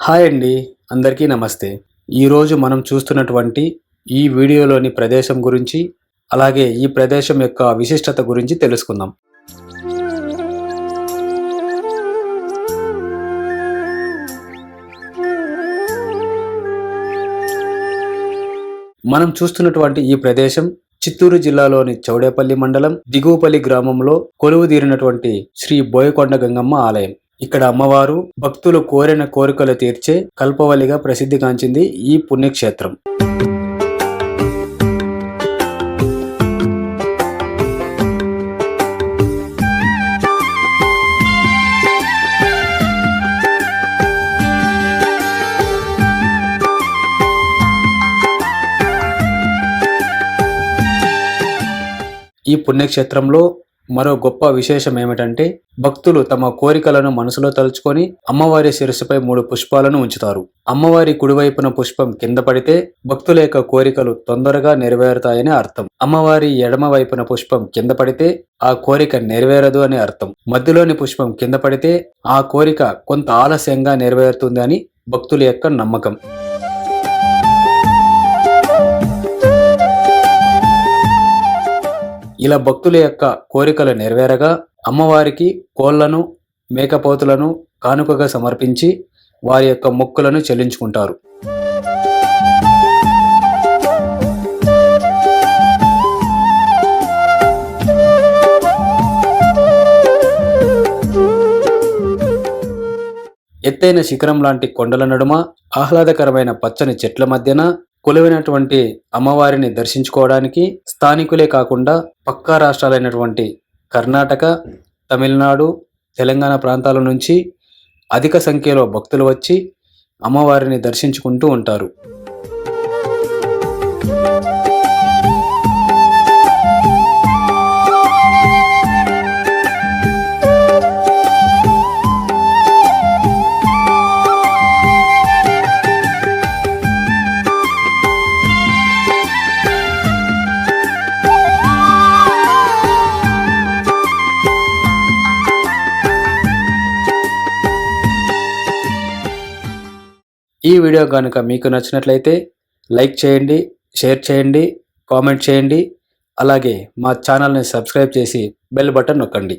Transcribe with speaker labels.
Speaker 1: Hi అండి అందరికీ నమస్తే. ఈరోజు మనం చూస్తున్నటువంటి ఈ వీడియోలోని ప్రదేశం గురించి అలాగే ఈ ప్రదేశం యొక్క విశిష్టత గురించి తెలుసుకుందాం. మనం చూస్తున్నటువంటి ఈ ప్రదేశం చిత్తూరు జిల్లాలోని చౌడేపల్లి మండలం దిగువపల్లి గ్రామంలో కొలువు తీరినటువంటి శ్రీ బోయకొండ గంగమ్మ ఆలయం. ఇక్కడ అమ్మవారు భక్తులు కోరిన కోరికలు తీర్చే కల్పవల్లిగా ప్రసిద్ధిగాంచింది ఈ పుణ్యక్షేత్రం. ఈ పుణ్యక్షేత్రంలో మరో గొప్ప విశేషం ఏమిటంటే భక్తులు తమ కోరికలను మనసులో తలుచుకొని అమ్మవారి శిరస్సుపై మూడు పుష్పాలను ఉంచుతారు. అమ్మవారి కుడివైపున పుష్పం కింద పడితే భక్తుల యొక్క కోరికలు తొందరగా నెరవేరుతాయని అర్థం. అమ్మవారి ఎడమ వైపున పుష్పం కింద పడితే ఆ కోరిక నెరవేరదు అని అర్థం. మధ్యలోని పుష్పం కింద పడితే ఆ కోరిక కొంత ఆలస్యంగా నెరవేరుతుంది అని భక్తుల యొక్క నమ్మకం. ఇలా భక్తుల యొక్క కోరికలు నెరవేరగా అమ్మవారికి కోళ్ళను మేకపోతులను కానుకగా సమర్పించి వారి యొక్క మొక్కులను చెల్లించుకుంటారు. ఎత్తైన శిఖరం లాంటి కొండల నడుమ ఆహ్లాదకరమైన పచ్చని చెట్ల మధ్యన కొలువైనటువంటి అమ్మవారిని దర్శించుకోవడానికి స్థానికులే కాకుండా పక్కా రాష్ట్రాలైనటువంటి కర్ణాటక తమిళనాడు తెలంగాణ ప్రాంతాల నుంచి అధిక సంఖ్యలో భక్తులు వచ్చి అమ్మవారిని దర్శించుకుంటూ ఉంటారు. ఈ వీడియో కనుక మీకు నచ్చినట్లయితే లైక్ చేయండి షేర్ చేయండి కామెంట్ చేయండి అలాగే మా ఛానల్ని సబ్స్క్రైబ్ చేసి బెల్ బటన్ నొక్కండి.